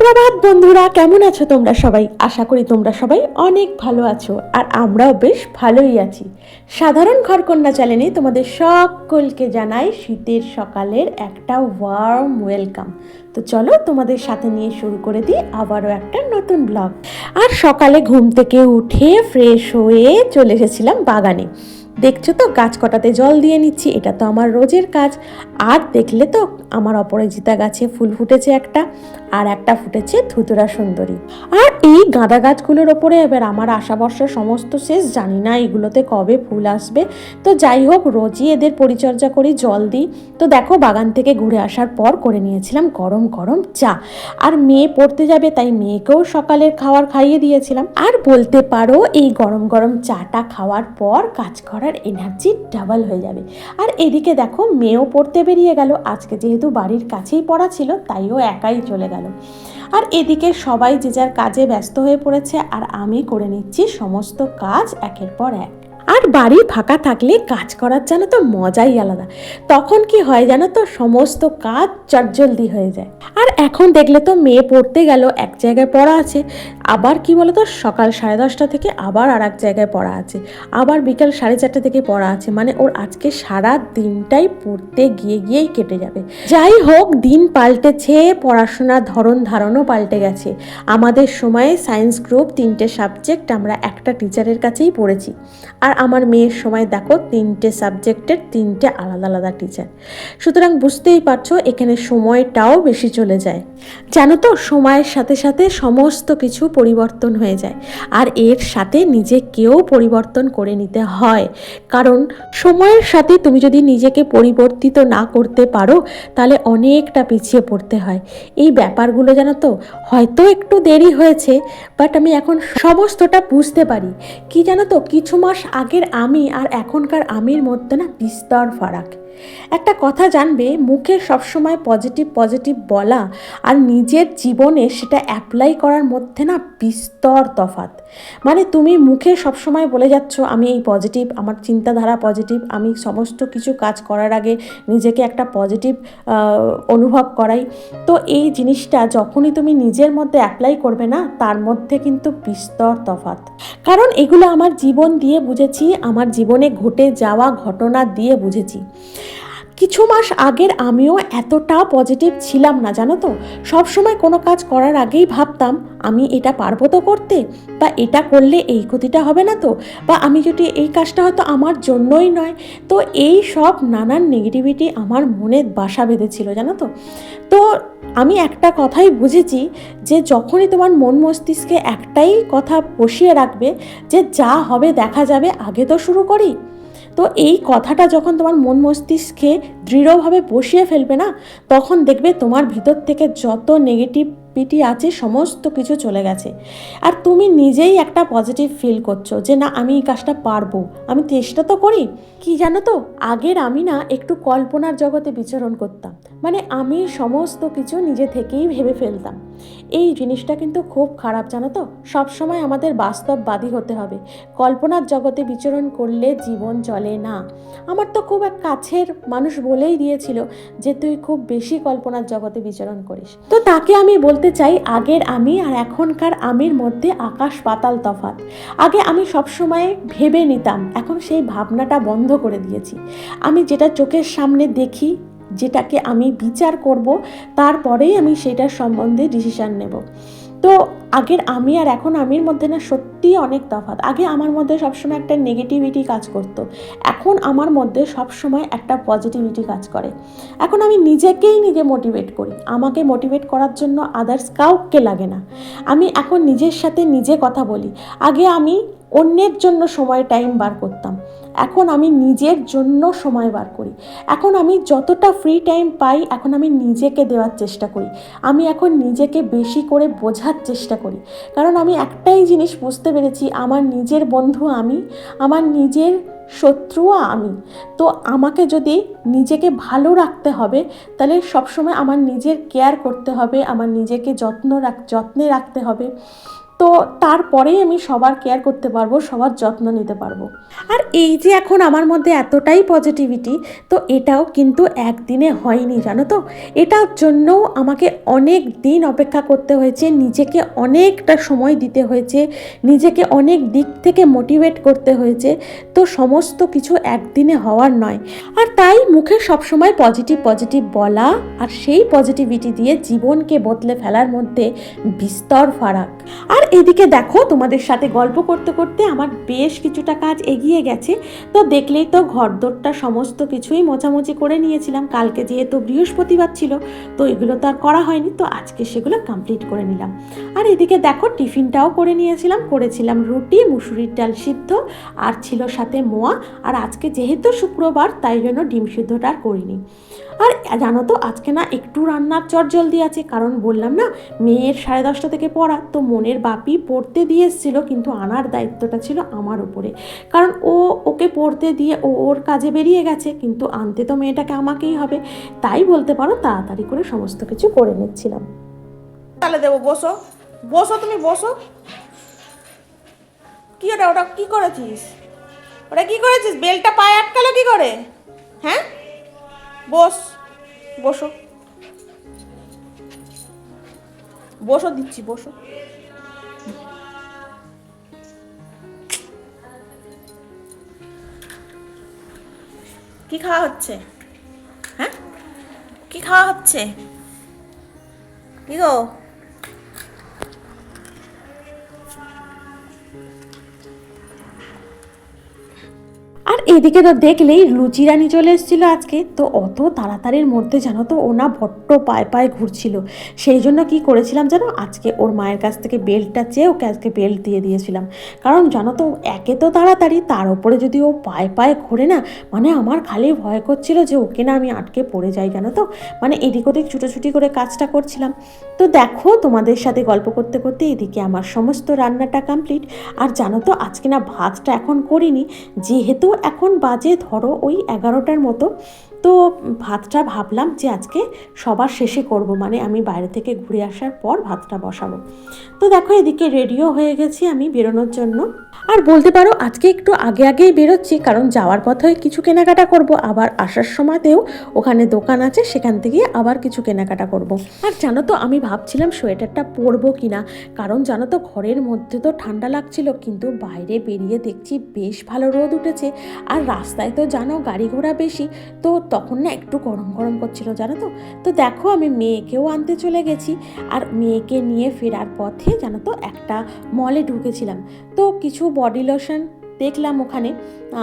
সুপ্রভাত বন্ধুরা, কেমন আছো তোমরা সবাই? আশা করি তোমরা সবাই অনেক ভালো আছো আর আমরাও বেশ ভালোই আছি। সাধারণ ঘরকন্যা চ্যানেলে তোমাদের সকলকে জানাই শীতের সকালের একটা ওয়ার্ম ওয়েলকাম তো চলো তোমাদের সাথে নিয়ে শুরু করে দিই আবারও একটা নতুন ব্লগ আর সকালে ঘুম থেকে উঠে ফ্রেশ হয়ে চলে এসেছিলাম বাগানে। দেখছ তো, গাছ কটাতে জল দিয়ে নিচ্ছি, এটা তো আমার রোজের কাজ। আর দেখলে তো, আমার অপরাজিতা গাছে ফুল ফুটেছে একটা, আর একটা ফুটেছে ধুতুরা সুন্দরী। আর এই গাঁদা গাছগুলোর ওপরে এবার আমার আশা বর্ষা সমস্ত শেষ, জানি না এগুলোতে কবে ফুল আসবে। তো যাই হোক, রোজই এদের পরিচর্যা করি, জল দিই। তো দেখো, বাগান থেকে ঘুরে আসার পর করে নিয়েছিলাম গরম গরম চা। আর মেয়ে পড়তে যাবে, তাই মেয়েকেও সকালের খাওয়ার খাইয়ে দিয়েছিলাম। আর বলতে পারো, এই গরম গরম চাটা খাওয়ার পর কাজ করার এনার্জি ডাবল হয়ে যাবে। আর এদিকে দেখো, মেয়েও পড়তে বেরিয়ে গেল। আজকে যেহেতু বাড়ির কাছেই পড়া ছিল তাইও একাই চলে গেল। আর এদিকে সবাই যে যার কাজে ব্যস্ত হয়ে পড়েছে, আর আমি করে নিচ্ছি সমস্ত কাজ একের পর এক। আর বাড়ি ফাঁকা থাকলে কাজ করার যেন তো মজাই আলাদা। তখন কি হয় জানো তো, সমস্ত কাজ চটজলদি হয়ে যায়। আর এখন দেখলে তো মেয়ে পড়তে গেল, এক জায়গায় পড়া আছে। আবার কি বলতো, সকাল সাড়ে দশটা থেকে আবার আর এক জায়গায় পড়া আছে। আবার বিকাল সাড়ে চারটে থেকে পড়া আছে। মানে ওর আজকে সারা দিনটাই পড়তে গিয়ে গিয়েই কেটে যাবে। যাই হোক, দিন পাল্টেছে পড়াশোনার ধরন ধারণও পাল্টে গেছে। আমাদের সময়ে সায়েন্স গ্রুপ তিনটে সাবজেক্ট আমরা একটা টিচারের কাছেই পড়েছি। আর আমার মেয়ের সময় দেখো তিনটে সাবজেক্টের তিনটে আলাদা আলাদা টিচার সুতরাং বুঝতেই পারছ, এখানে সময়টাও বেশি চলে যায়। জানো তো, সময়ের সাথে সাথে সমস্ত কিছু পরিবর্তন হয়ে যায়। আর এর সাথে নিজেকেও পরিবর্তন করে নিতে হয়। কারণ সময়ের সাথে তুমি যদি নিজেকে পরিবর্তিত না করতে পারো, তাহলে অনেকটা পিছিয়ে পড়তে হয়। এই ব্যাপারগুলো জানো তো, হয়তো একটু দেরি হয়েছে বাট আমি এখন সমস্তটা বুঝতে পারি। কি জানো তো, কিছু মাস আগের আমি আর এখনকার আমির মধ্যে না বিস্তর ফারাক। একটা কথা জানবে, মুখে সবসময় পজিটিভ পজিটিভ বলা আর নিজের জীবনে সেটা অ্যাপ্লাই করার মধ্যে না বিস্তর তফাত মানে তুমি মুখে সবসময় বলে যাচ্ছ, আমি এই পজিটিভ আমার চিন্তাধারা পজিটিভ আমি সমস্ত কিছু কাজ করার আগে নিজেকে একটা পজিটিভ অনুভব করাই। তো এই জিনিসটা যখনই তুমি নিজের মধ্যে অ্যাপ্লাই করবে না, তার মধ্যে কিন্তু বিস্তর তফাত কারণ এগুলো আমার জীবন দিয়ে বুঝেছি, আমার জীবনে ঘটে যাওয়া ঘটনা দিয়ে বুঝেছি। কিছু মাস আগের আমিও এতটা পজিটিভ ছিলাম না, জানো তো? সবসময় কোনো কাজ করার আগেই ভাবতাম, আমি এটা পারব তো করতে, বা এটা করলে এই ক্ষতিটা হবে না তো? বা আমি যদি এই কাজটা হয়তো আমার জন্যই নয়? তো এই সব নানান নেগেটিভিটি আমার মনে বাসা বেঁধেছিল, জানো তো? তো আমি একটা কথাই বুঝেছি যে যখনই তোমার মন মস্তিষ্কে একটাই কথা বসিয়ে রাখবে যে যা হবে দেখা যাবে, আগে তো শুরু করি। তো এই কথাটা যখন তোমার মন মস্তিষ্কে দৃঢ়ভাবে বসিয়ে ফেলবে না, তখন দেখবে তোমার ভিতর থেকে যত নেগেটিভিটি আছে সমস্ত কিছু চলে গেছে। আর তুমি নিজেই একটা পজিটিভ ফিল করছ যে, না, আমি এই কাজটা পারব, আমি চেষ্টা তো করি। কি জানো তো, আগের আমি না একটু কল্পনার জগতে বিচরণ করতাম। মানে আমি সমস্ত কিছু নিজে থেকেই ভেবে ফেলতাম। এই জিনিসটা কিন্তু খুব খারাপ, জানো তো? সবসময় আমাদের বাস্তববাদী হতে হবে। কল্পনার জগতে বিচরণ করলে জীবন চলে না। আমার তো খুব এক কাছের মানুষ বলেই দিয়েছিল যে তুই খুব বেশি কল্পনার জগতে বিচরণ করিস। তো তাকে আমি বলতে চাই, আগের আমি আর এখনকার আমির মধ্যে আকাশ পাতাল তফাত আগে আমি সবসময় ভেবে নিতাম, এখন সেই ভাবনাটা বন্ধ করে দিয়েছি। আমি যেটা চোখের সামনে দেখি যেটাকে আমি বিচার করব, তারপরেই আমি সেটার সম্বন্ধে ডিসিশান নেব। তো আগের আমি আর এখন আমির মধ্যে না সত্যিই অনেক তফাৎ। আগে আমার মধ্যে সবসময় একটা নেগেটিভিটি কাজ করত। এখন আমার মধ্যে সবসময় একটা পজিটিভিটি কাজ করে। এখন আমি নিজেকেই নিজে মোটিভেট করি। আমাকে মোটিভেট করার জন্য আদার্স কাউকে লাগে না। আমি এখন নিজের সাথে নিজে কথা বলি। আগে আমি অন্যের জন্য সময় টাইম বার করতাম। এখন আমি নিজের জন্য সময় বার করি। এখন আমি যতটা ফ্রি টাইম পাই, এখন আমি নিজেকে দেওয়ার চেষ্টা করি। আমি এখন নিজেকে বেশি করে বোঝার চেষ্টা করি। কারণ আমি একটাই জিনিস বুঝতে পেরেছি, আমার নিজের বন্ধু আমি, আমার নিজের শত্রুও আমি। তো আমাকে যদি নিজেকে ভালো রাখতে হবে, তাহলে সবসময় আমার নিজের কেয়ার করতে হবে, আমার নিজেকে যত্ন রাখ যত্নে রাখতে হবে। তো তারপরেই আমি সবার কেয়ার করতে পারব, সবার যত্ন নিতে পারব। আর এই যে এখন আমার মধ্যে এতটাই পজিটিভিটি তো এটাও কিন্তু একদিনে হয়নি, জানো তো? এটার জন্যও আমাকে অনেক দিন অপেক্ষা করতে হয়েছে, নিজেকে অনেকটা সময় দিতে হয়েছে, নিজেকে অনেক দিক থেকে মোটিভেট করতে হয়েছে, তো সমস্ত কিছু একদিনে হওয়ার নয়। আর তাই মুখে সবসময় পজিটিভ পজিটিভ বলা আর সেই পজিটিভিটি দিয়ে জীবনকে বদলে ফেলার মধ্যে বিস্তর ফারাক। আর এদিকে দেখো, তোমাদের সাথে গল্প করতে করতে আমার বেশ কিছুটা কাজ এগিয়ে গেছে। তো দেখলেই তো ঘরদোরটা সমস্ত কিছুই মোছামুছি করে নিয়েছিলাম। কালকে যেহেতু বৃহস্পতিবার ছিল, তো এগুলো তো আর করা হয়নি, তো আজকে সেগুলো কমপ্লিট করে নিলাম। আর এদিকে দেখো, টিফিনটাও করে নিয়েছিলাম। করেছিলাম রুটি, মুসুরির ডাল সিদ্ধ, আর ছিল সাথে মোয়া। আর আজকে যেহেতু শুক্রবার, তাই জন্য ডিম সিদ্ধটা আর করিনি। আর জানো তো, আজকে না একটু রান্নার চট জলদি আছে, কারণ বললাম না, মেয়ের সাড়ে দশটা থেকে পড়া, তো মনের বাপি পড়তে দিয়ে এসেছিল, কিন্তু আনার দায়িত্বটা ছিল আমার উপরে। কারণ ও ওকে পড়তে দিয়ে ও ওর কাজে বেরিয়ে গেছে, কিন্তু আনতে তো মেয়েটাকে আমাকেই হবে। তাই বলতে পারো, তাড়াতাড়ি করে সমস্ত কিছু করে নিচ্ছিলাম। তাহলে দেবো, বসো। বসো তুমি, বসো। কি ওটা ওটা কি করেছিস? ওটা কি করেছিস? বেলটা পায়ে আটকালো কি করে? হ্যাঁ? বস। বসো। বসো দিচ্ছি বসো। কি খাওয়া হচ্ছে? হ্যাঁ? কি খাওয়া হচ্ছে? কি গো? এদিকে তো দেখলেই লুচি রানী চলে এসেছিল আজকে। তো অত তাড়াতাড়ির মধ্যে জানো তো, ওনা ভট্ট পায়ে পায়ে ঘুরছিল। সেই জন্য কি করেছিলাম জানো, আজকে ওর মায়ের কাছ থেকে বেল্টটা চেয়ে ওকে আজকে বেল্ট দিয়ে দিয়েছিলাম। কারণ জানো তো, একে তো তাড়াতাড়ি, তার ওপরে যদি ও পায়ে পায়ে ঘোরে না মানে আমার খালি ভয় করছিল যে ওকে না আমি আটকে পড়ে যাই, জানো তো। মানে এদিক ওদিক ছুটোছুটি করে কাজটা করছিলাম। তো দেখো, তোমাদের সাথে গল্প করতে করতে এদিকে আমার সমস্ত রান্নাটা কমপ্লিট আর জানো তো, আজকে না ভাতটা এখন করিনি, যেহেতু এখন বাজে ধরো ওই এগারোটার মতো। তো ভাতটা ভাবলাম যে আজকে সবার শেষে করব মানে আমি বাইরে থেকে ঘুরে আসার পর ভাতটা বসাবো। তো দেখো এদিকে রেডিও হয়ে গেছি আমি বেরোনোর জন্য। আর বলতে পারো, আজকে একটু আগে আগেই বেরোচ্ছি, কারণ যাওয়ার পথে কিছু কেনাকাটা করব। আবার আসার সময়তেও ওখানে দোকান আছে, সেখান থেকে আবার কিছু কেনাকাটা করব। আর জানো তো, আমি ভাবছিলাম সোয়েটারটা পরবো কি না কারণ জানো তো, ঘরের মধ্যে তো ঠান্ডা লাগছিল, কিন্তু বাইরে বেরিয়ে দেখছি বেশ ভালো রোদ উঠেছে। আর রাস্তায় তো জানো, গাড়ি ঘোড়া বেশি, তো তখন না একটু গরম গরম করছিল, জানো তো? তো দেখো আমি মেয়েকেও আনতে চলে গেছি আর মেয়েকে নিয়ে ফেরার পথে জানো তো একটা মলে ঢুকেছিলাম। তো কিছু বডি লোশন দেখলাম ওখানে।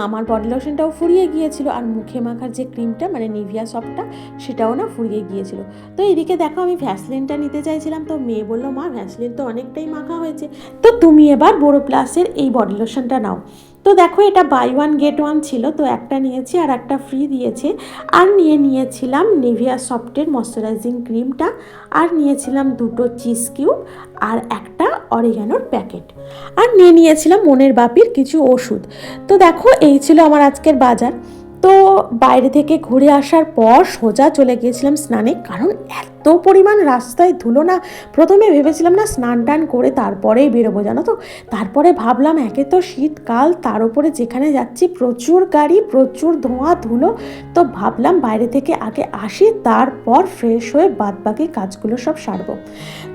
আমার বডি লোশনটাও ফুরিয়ে গিয়েছিল আর মুখে মাখার যে ক্রিমটা মানে নিভিয়া সফটটা সেটাও না ফুরিয়ে গিয়েছিল। তো এদিকে দেখো আমি ভ্যাসলিনটা নিতে চাইছিলাম, তো মেয়ে বলল, মা ভ্যাসলিন তো অনেকটাই মাখা হয়েছে। তো তুমি এবার বড়ো প্লাসের এই বডি লোশনটা নাও। তো দেখো এটা বাই ওয়ান গেট ওয়ান ছিল, তো একটা নিয়েছি আর একটা ফ্রি দিয়েছে। আর নিয়ে নিয়েছিলাম নিভিয়া সফটের ময়শ্চারাইজিং ক্রিমটা আর নিয়েছিলাম দুটো চিজ কিউব আর একটা অরিগানোর প্যাকেট আর নিয়ে নিয়েছিলাম মনের বাপির কিছু ওষুধ। তো দেখো এই ছিল আমার আজকের বাজার। তো বাইরে থেকে ঘুরে আসার পর সোজা চলে গিয়েছিলাম স্নানে, কারণ এত পরিমাণ রাস্তায় ধুলো না। প্রথমে ভেবেছিলাম, না, স্নান টান করে তারপরেই বেরোবো, জানো তো? তারপরে ভাবলাম, একে তো শীতকাল, তার উপরে যেখানে যাচ্ছি প্রচুর গাড়ি, প্রচুর ধোঁয়া, ধুলো। তো ভাবলাম, বাইরে থেকে আগে আসি, তারপর ফ্রেশ হয়ে বাদবাকি কাজগুলো সব সারবো।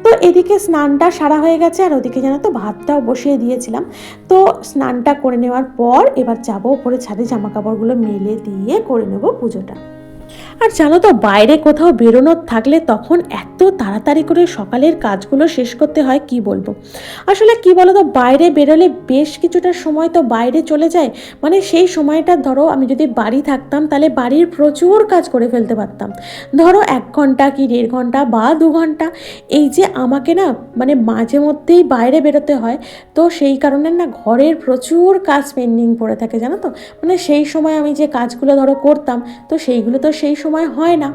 তো এদিকে স্নানটা সারা হয়ে গেছে, আর ওদিকে জানো তো ভাতটাও বসিয়ে দিয়েছিলাম। তো স্নানটা করে নেওয়ার পর এবার যাব উপরে ছাদে জামা কাপড়গুলো মেলে দিয়ে করে নেব পুজোটা। আর জানো তো, বাইরে কোথাও বেরোনোর থাকলে তখন এত তাড়াতাড়ি করে সকালের কাজগুলো শেষ করতে হয়, কি বলব? আসলে কি বলো তো বাইরে বেরোলে বেশ কিছুটা সময় তো বাইরে চলে যায়। মানে সেই সময়টা ধরো, আমি যদি বাড়ি থাকতাম, তাহলে বাড়ির প্রচুর কাজ করে ফেলতে পারতাম। ধরো এক ঘণ্টা কি দেড় ঘণ্টা বা দু ঘণ্টা, এই যে আমাকে না মানে মাঝে মধ্যেই বাইরে বেরোতে হয়, তো সেই কারণে না ঘরের প্রচুর কাজ পেন্ডিং পড়ে থাকে, জানো তো? মানে সেই সময় আমি যে কাজগুলো ধরো করতাম, তো সেইগুলো তো সেই সময় হয় না।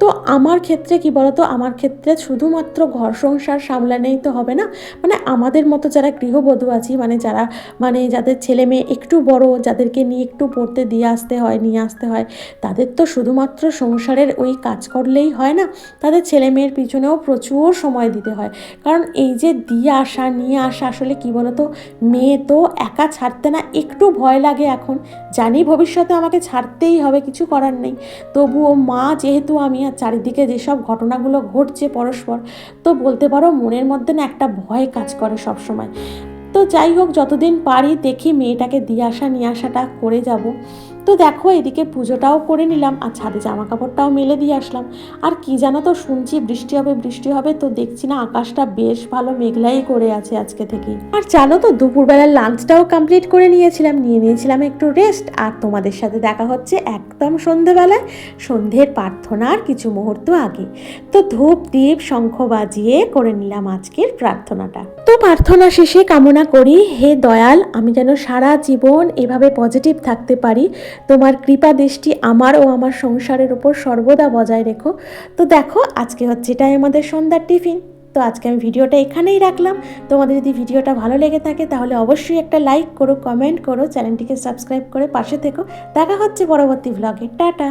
তো আমার ক্ষেত্রে কি বলতো? আমার ক্ষেত্রে শুধুমাত্র ঘর সংসার সামলানেই তো হবে না। মানে আমাদের মতো যারা গৃহবধূ আছি মানে যারা মানে যাদের ছেলে মেয়ে একটু বড়, যাদেরকে নিয়ে একটু পড়তে দিয়ে আসতে হয়, নিয়ে আসতে হয়, তাদের তো শুধুমাত্র সংসারের ওই কাজ করলেই হয় না। তাদের ছেলে মেয়ের পিছনেও প্রচুর সময় দিতে হয়। কারণ এই যে দিয়ে আসা, নিয়ে আসা, আসলে কি বলতো? মেয়ে তো একা ছাড়তে না, একটু ভয় লাগে এখন। জানি ভবিষ্যতে আমাকে ছাড়তেই হবে, কিছু করার নেই। তবুও মা যেহেতু আমি আর চারিদিকে যেসব ঘটনাগুলো ঘটছে পরস্পর, তো বলতে পারো মনের মধ্যে না একটা ভয় কাজ করে সব সময় তো যাই হোক, যতদিন পারি দেখি মেয়েটাকে দিয়ে আসা, নিয়ে আসাটা করে যাব। তো দেখো, এদিকে পুজোটাও করে নিলাম আর ছাদে জামা কাপড়টাও মেলে দিয়ে আসলাম। আর কি জানো তো, শুনছি বৃষ্টি হবে বৃষ্টি হবে, তো দেখছি না আকাশটা বেশ ভালো মেঘলাই করে আছে আজকে থেকে। আর জানো তো, দুপুরবেলার লাঞ্চটাও কমপ্লিট করে নিয়েছিলাম, নিয়ে নিয়েছিলাম একটু রেস্ট। আর তোমাদের সাথে দেখা হচ্ছে একদম সন্ধেবেলায়, সন্ধ্যের প্রার্থনার কিছু মুহূর্ত আগে। তো ধূপ দ্বীপ শঙ্খ বাজিয়ে করে নিলাম আজকের প্রার্থনাটা। তো প্রার্থনা শেষে কামনা করি, হে দয়াল, আমি যেন সারা জীবন এভাবে পজিটিভ থাকতে পারি। তোমার কৃপা দৃষ্টি আমার ও আমার সংসারের উপর সর্বদা বজায় রেখো। তো দেখো, আজকে হচ্ছে এটাই আমাদের সন্ধ্যার টিফিন। তো আজকে আমি ভিডিওটা এখানেই রাখলাম। তোমাদের যদি ভিডিওটা ভালো লেগে থাকে, তাহলে অবশ্যই একটা লাইক করো কমেন্ট করো, চ্যানেলটিকে সাবস্ক্রাইব করে পাশে থেকো। দেখা হচ্ছে পরবর্তী ভ্লগে টাটা!